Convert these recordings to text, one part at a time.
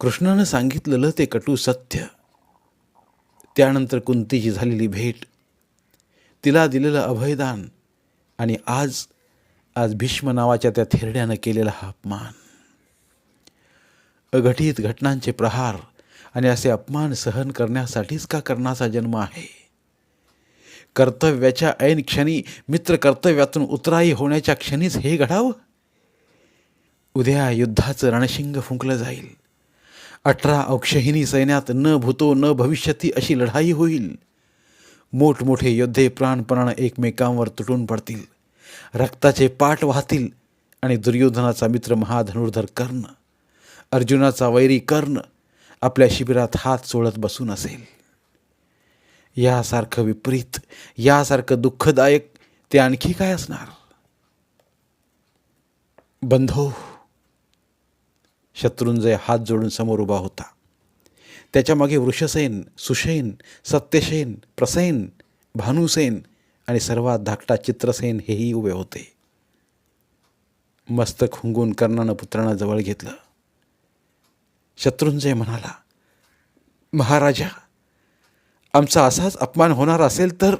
कृष्णानं सांगितलेलं ते कटू सत्य. त्यानंतर कुंतीची झालेली भेट. तिला दिलेलं अभयदान आणि आज आज भीष्म नावाच्या त्या थेरड्यानं केलेला हा अपमान. अघटित घटनांचे प्रहार आणि असे अपमान सहन करण्यासाठीच का कर्णाचा जन्म आहे? कर्तव्याच्या ऐन क्षणी मित्र कर्तव्यातून उतराई होण्याच्या क्षणीच हे घडावं? उद्या युद्धाचं रणशिंग फुंकलं जाईल. अठरा अक्षहिनी सैन्यात न भूतो न भविष्यती अशी लढाई होईल. मोठमोठे योद्धे प्राणपणानं एकमेकांवर तुटून पडतील. रक्ताचे पाठ वाहतील आणि दुर्योधनाचा मित्र महाधनुर्धर कर्ण अर्जुनाचा वैरी कर्ण आपल्या शिबिरात हात सोडत बसून असेल. यासारखं विपरीत यासारखं दुःखदायक ते आणखी काय असणार? बंधो शत्रुंजय हात जोडून समोर उभा होता. त्याच्यामागे वृषसेन सुशैन सत्यसेन प्रसेन भानुसेन आणि सर्वात धाकटा चित्रसेन हेही उभे होते. मस्तक हुंगून कर्णानं पुत्रांना जवळ घेतलं. शत्रुंजय म्हणाला महाराजा आमचा असाच अपमान होणार असेल तर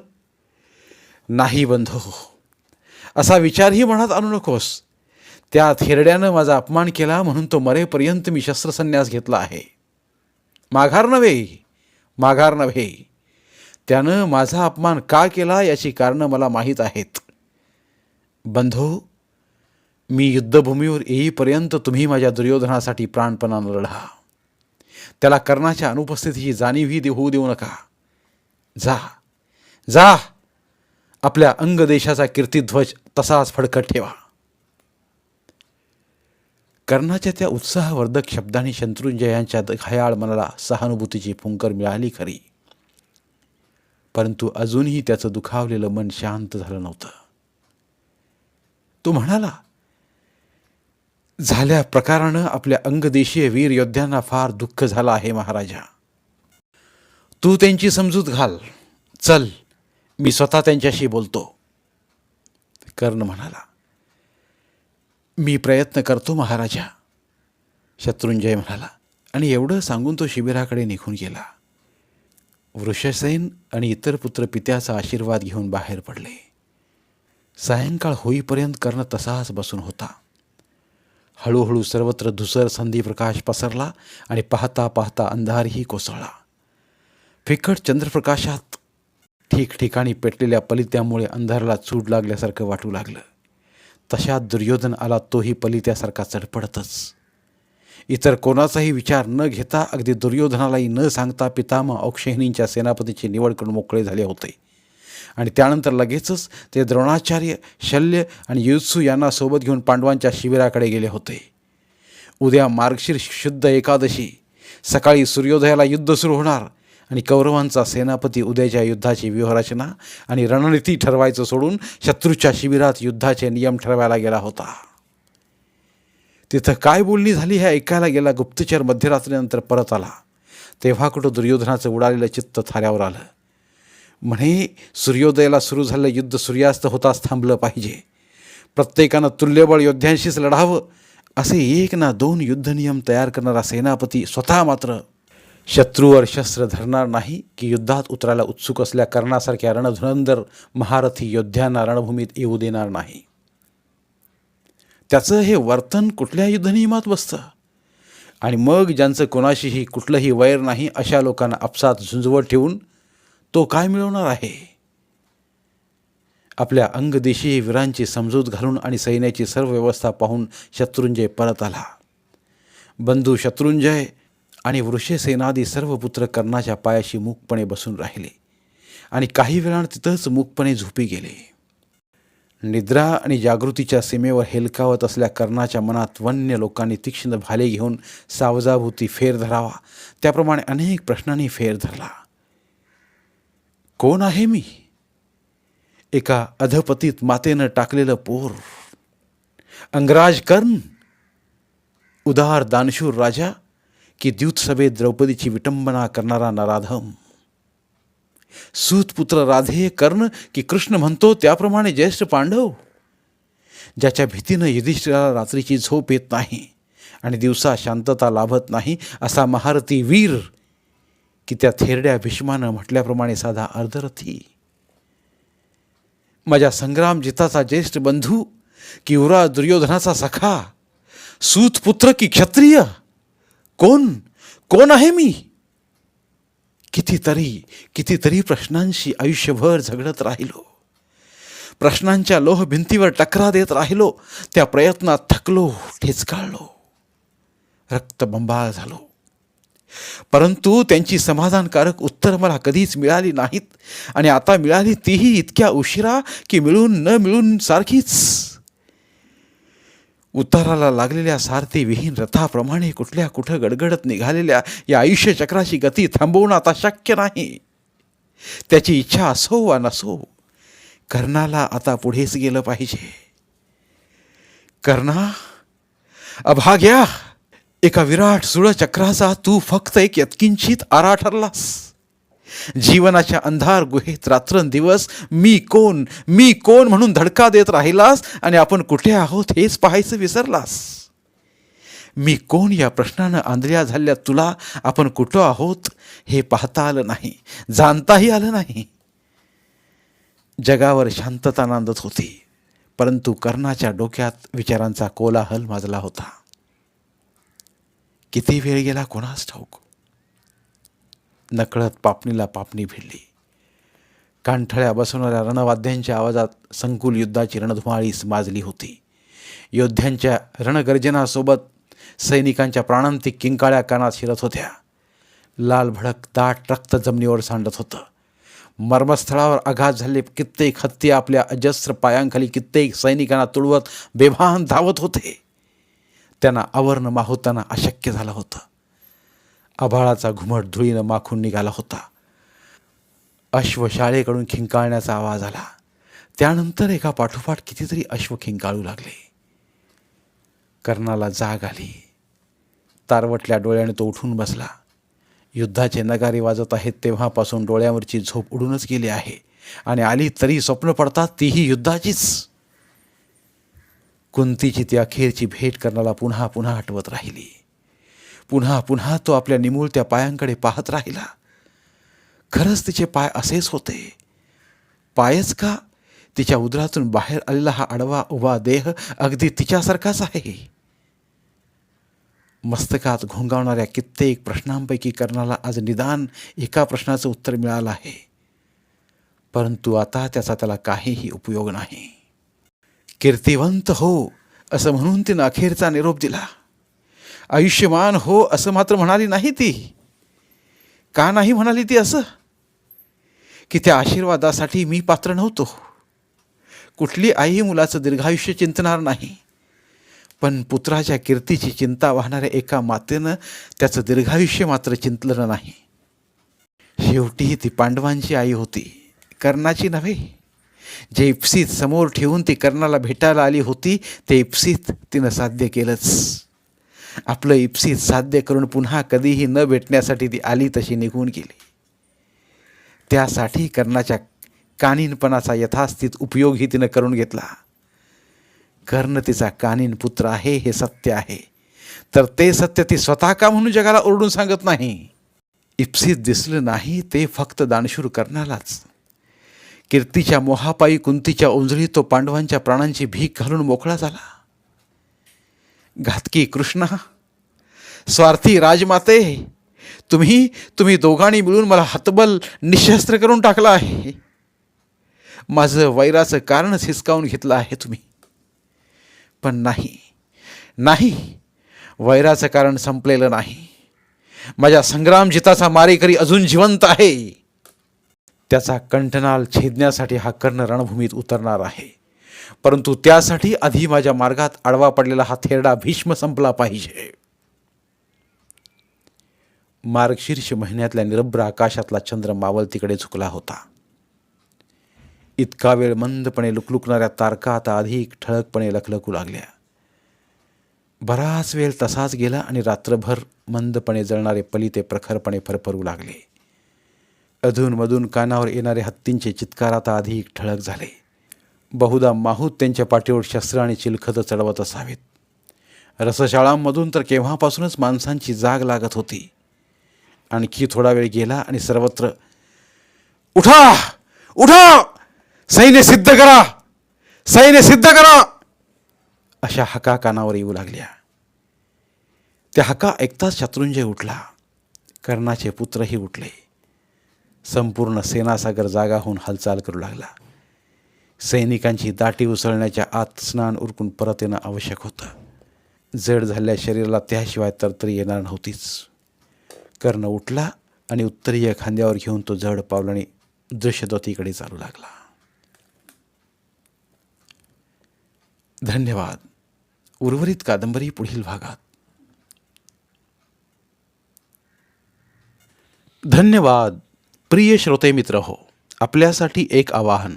नाही बंधो. असा विचारही मनात आणू नकोस. त्या थेरड्यानं माझा अपमान केला म्हणून तो मरेपर्यंत मी शस्त्रसन्यास घेतला आहे. माघार नव्हे माघार नव्हे. त्यानं माझा अपमान का केला याची कारणं मला माहीत आहेत. बंधो मी युद्धभूमीवर येईपर्यंत तुम्ही माझ्या दुर्योधनासाठी प्राणपणानं लढा. त्याला कर्णाच्या अनुपस्थितीची जाणीवही दे- होऊ देऊ नका. जा. जा. आपल्या अंगदेशाचा कीर्तिध्वज तसाच फडकत ठेवा. कर्णाच्या त्या उत्साहवर्धक शब्दांनी शत्रुंजयांच्या घयाळ मनाला सहानुभूतीची फुंकर मिळाली खरी. परंतु अजूनही त्याचं दुखावलेलं मन शांत झालं नव्हतं. तो म्हणाला झाल्या प्रकारानं आपल्या अंगदेशीय वीर योद्ध्यांना फार दुःख झालं आहे महाराजा. तू त्यांची समजूत घाल. चल मी स्वतः त्यांच्याशी बोलतो. कर्ण म्हणाला मी प्रयत्न करतो महाराजा. शत्रुंजय म्हणाला. आणि एवढं सांगून तो शिबिराकडे निघून गेला. वृषसेन आणि इतर पुत्र पित्याचा आशीर्वाद घेऊन बाहेर पडले. सायंकाळ होईपर्यंत कर्ण तसाच बसून होता. हळूहळू सर्वत्र धुसर संधी प्रकाश पसरला आणि पाहता पाहता अंधारही कोसळला. फिकट चंद्रप्रकाशात ठिकठिकाणी पेटलेल्या पलित्यामुळे अंधाराला चूड लागल्यासारखं वाटू लागलं. तशा दुर्योधन आला तोही पलित्यासारखा चढपडतच. इतर कोणाचाही विचार न घेता अगदी दुर्योधनालाही न सांगता पितामह औक्षहिणींच्या सेनापतीची निवड करून मोकळे झाले होते. आणि त्यानंतर लगेचच ते द्रोणाचार्य शल्य आणि युत्सू यांना सोबत घेऊन पांडवांच्या शिबिराकडे गेले होते. उद्या मार्गशीर्ष शुद्ध एकादशी. सकाळी सूर्योदयाला युद्ध सुरू होणार. आणि कौरवांचा सेनापती उद्याच्या युद्धाची व्यूहरचना आणि रणनीती ठरवायचं सोडून शत्रूच्या शिबिरात युद्धाचे नियम ठरवायला गेला होता. तिथं काय बोलणी झाली हे ऐकायला गेला गुप्तचर मध्यरात्रीनंतर परत आला. तेव्हा कुठं दुर्योधनाचं उडालेलं चित्त थाऱ्यावर आलं. म्हणे सूर्योदयाला सुरू झालेलं युद्ध सूर्यास्त होताच थांबलं पाहिजे. प्रत्येकानं तुल्यबळ योद्ध्यांशीच लढावं. असे एक ना दोन युद्धनियम तयार करणारा सेनापती स्वतः मात्र शत्रूवर शस्त्र धरणार नाही की युद्धात उतरायला उत्सुक असल्या कर्णासारख्या रणधुरंदर महारथी योद्ध्यांना रणभूमीत येऊ देणार नाही. त्याचं हे वर्तन कुठल्या युद्धनियमात बसतं? आणि मग ज्यांचं कोणाशीही कुठलंही वैर नाही अशा लोकांना आपसात झुंजवत ठेवून तो काय मिळवणार आहे? आपल्या अंगदेशी वीरांची समजूत घालून आणि सैन्याची सर्व व्यवस्था पाहून शत्रुंजय परत आला. बंधू शत्रुंजय आणि वृषसेनादी सर्व पुत्र कर्णाच्या पायाशी मूकपणे बसून राहिले. आणि काही वेळानं तिथंच मूकपणे झोपी गेले. निद्रा आणि जागृतीच्या सीमेवर हेलकावत असल्या कर्णाच्या मनात वन्य लोकांनी तीक्ष्ण भाले घेऊन सावजाभूती फेर धरावा. त्याप्रमाणे अनेक प्रश्नांनी फेर धरला. कोण आहे मी? एका अधपतीत मातेनं टाकलेलं पोर. अंगराज कर्ण उदार दानशूर राजा? की द्यूतसभेत द्रौपदीची विटंबना करणारा नराधम। सूतपुत्र राधे कर्ण की कृष्ण म्हणतो त्याप्रमाणे ज्येष्ठ पांडव। ज्याच्या भीतीनं युधिष्ठिराला रात्रीची झोप येत नाही आणि दिवसा शांतता लाभत नाही असा महारथी वीर की त्या थेरड्या भीष्मानं म्हटल्याप्रमाणे साधा अर्धरथी। माझ्या संग्राम जिताचा ज्येष्ठ बंधू की युवरा दुर्योधनाचा सखा। सूतपुत्र की क्षत्रिय। कोण? कोण आहे मी? कितीतरी कितीतरी प्रश्नांशी आयुष्यभर झगडत राहिलो. प्रश्नांच्या लोह भिंतीवर टकरा देत राहिलो. त्या प्रयत्नात थकलो ठेचकाळलो रक्तबंबाळ झालो. परंतु त्यांची समाधानकारक उत्तर मला कधीच मिळाली नाहीत. आणि आता मिळाली तीही इतक्या उशिरा की मिळून न मिळून सारखीच उताराला लागलेल्या सारथी विहीन रथाप्रमाणे कुठल्या कुठं गडगडत निघालेल्या या आयुष्यचक्राची गती थांबवणं आता शक्य नाही. त्याची इच्छा असो वा नसो कर्णाला आता पुढेच गेलं पाहिजे. कर्णा अभाग्या एका विराट चक्राचा तू फक्त एक यत्किंचित आरा ठरलास जीवनाच्या अंधार गुहेत रात्रंदिवस मी कोण? मी कोण म्हणून धडका देत राहिलास? आणि आपण कुठे आहोत हेच पाहायचं विसरलास. मी कोण या प्रश्नानं आंधळ्या झाल्या? तुला आपण कुठं आहोत हे पाहता आलं नाही जाणताही आलं नाही. जगावर शांतता नांदत होती परंतु कर्णाच्या डोक्यात विचारांचा कोलाहल माजला होता. किती वेळ गेला कोणास ठाऊक? नकळत पापणीला पापणी भिडली. कांठळ्या बसवणाऱ्या रणवाद्यांच्या आवाजात संकुल युद्धाची रणधुमाळीस माजली होती. योद्ध्यांच्या रणगर्जनासोबत सैनिकांच्या प्राणांतिक किंकाळ्या कानात शिरत होत्या. लाल भडक दाट रक्त जमिनीवर सांडत होतं. मर्मस्थळावर आघात झाले कित्येक हत्ती आपल्या अजस्त्र पायांखाली कित्येक सैनिकांना तुळवत बेभान धावत होते. त्यांना आवरण माहुताना अशक्य झालं होतं. आभाळाचा घुमट धुळीनं माखून निघाला होता. अश्व शाळेकडून खिंकाळण्याचा आवाज आला. त्यानंतर एका पाठोपाठ कितीतरी अश्व खिंकाळू लागले. कर्णाला जाग आली. तारवटल्या डोळ्याने तो उठून बसला. युद्धाचे नगारे वाजत आहेत तेव्हापासून डोळ्यावरची झोप उडूनच गेली आहे. आणि आली तरी स्वप्न पडतात तीही युद्धाचीच. कुंतीची ती अखेरची भेट कर्णाला पुन्हा पुन्हा आठवत राहिली. पुन्हा पुन्हा तो आपल्या निमुळत्या पायांकडे पाहत राहिला. खरंच तिचे पाय असेच होते. पायच का? तिच्या उदरातून बाहेर आलेला हा आडवा उभा देह अगदी तिच्यासारखाच आहे. मस्तकात घोंगावणाऱ्या कित्येक प्रश्नांपैकी कर्णाला आज निदान एका प्रश्नाचं उत्तर मिळालं आहे. परंतु आता त्याचा त्याला काहीही उपयोग नाही. कीर्तिवंत हो असं म्हणून तिनं अखेरचा निरोप दिला. आयुष्यमान हो असं मात्र म्हणाली नाही ती. का नाही म्हणाली ती असं? की त्या आशीर्वादासाठी मी पात्र नव्हतो. कुठली आई मुलाचं दीर्घायुष्य चिंतणार नाही. पण पुत्राच्या कीर्तीची चिंता वाहणाऱ्या एका मातेनं त्याचं दीर्घायुष्य मात्र चिंतलं नाही. शेवटी ती पांडवांची आई होती कर्णाची नव्हे. जे इप्सित समोर ठेवून ती कर्णाला भेटायला आली होती ते इप्सित तिनं साध्य केलंच. आपलं इप्सित साध्य करून पुन्हा कधीही न भेटण्यासाठी ती आली तशी निघून गेली. त्यासाठी कर्णाच्या कानिनपणाचा यथास्थित उपयोगही तिनं करून घेतला. कर्ण तिचा कानिन पुत्र आहे हे सत्य आहे. तर ते सत्य ती स्वतः का म्हणून जगाला ओरडून सांगत नाही? इप्सित दिसलं नाही ते फक्त दानशूर कर्णालाच. कीर्तीच्या मोहापायी कुंतीच्या उंजळीत तो पांडवांच्या प्राणांची भीक घालून मोकळा झाला. घातकी कृष्णा स्वार्थी राजमाते तुम्ही तुम्ही दोघांनी मिळून मला हतबल निशस्त्र करून टाकलं आहे. माझं वैराचं कारणच हिसकावून घेतलं आहे तुम्ही. पण नाही नाही वैराचं कारण संपलेलं नाही. माझ्या संग्रामजिताचा मारेकरी अजून जिवंत आहे. त्याचा कंठनाल छेदण्यासाठी हा कर्ण रणभूमीत उतरणार आहे. परंतु त्यासाठी आधी माझ्या मार्गात आडवा पडलेला हा थेरडा भीष्म संपला पाहिजे. मार्गशीर्ष महिन्यातल्या निरभ्र आकाशातला चंद्र मावलतीकडे झुकला होता. इतका वेळ मंदपणे लुकलुकणाऱ्या तारका आता अधिक ठळकपणे लखलखू लागल्या. बराच वेळ तसाच गेला आणि रात्रभर मंदपणे जळणारे पलिते प्रखरपणे फरफरू लागले. अधूनमधून कानावर येणारे हत्तींचे चित्कार आता अधिक ठळक झाले. बहुधा माहूत त्यांच्या पाठीवर शस्त्र आणि चिलखतं चढवत असावेत. रसशाळांमधून तर केव्हापासूनच माणसांची जाग लागत होती. आणखी थोडा वेळ गेला आणि सर्वत्र उठा! उठा! सैन्य सिद्ध करा! सैन्य सिद्ध करा! अशा हका कानावर येऊ लागल्या. त्या हका ऐकताच शत्रुंजय उठला. कर्णाचे पुत्रही उठले. संपूर्ण सेनासागर जागा होऊन हालचाल करू लागला. सैनिकांची दाटी उसळण्याच्या आत स्नान उरकून परत येणं आवश्यक होतं. जड झालेल्या शरीराला त्याशिवाय तरतरी येणार नव्हतीच. कर्ण उठला आणि उत्तरीय खांद्यावर घेऊन तो जड पावलाने दृश्यदतीकडे चालू लागला. धन्यवाद. उर्वरित कादंबरी पुढील भागात. धन्यवाद. प्रिय श्रोते मित्र हो आपल्यासाठी एक आवाहन.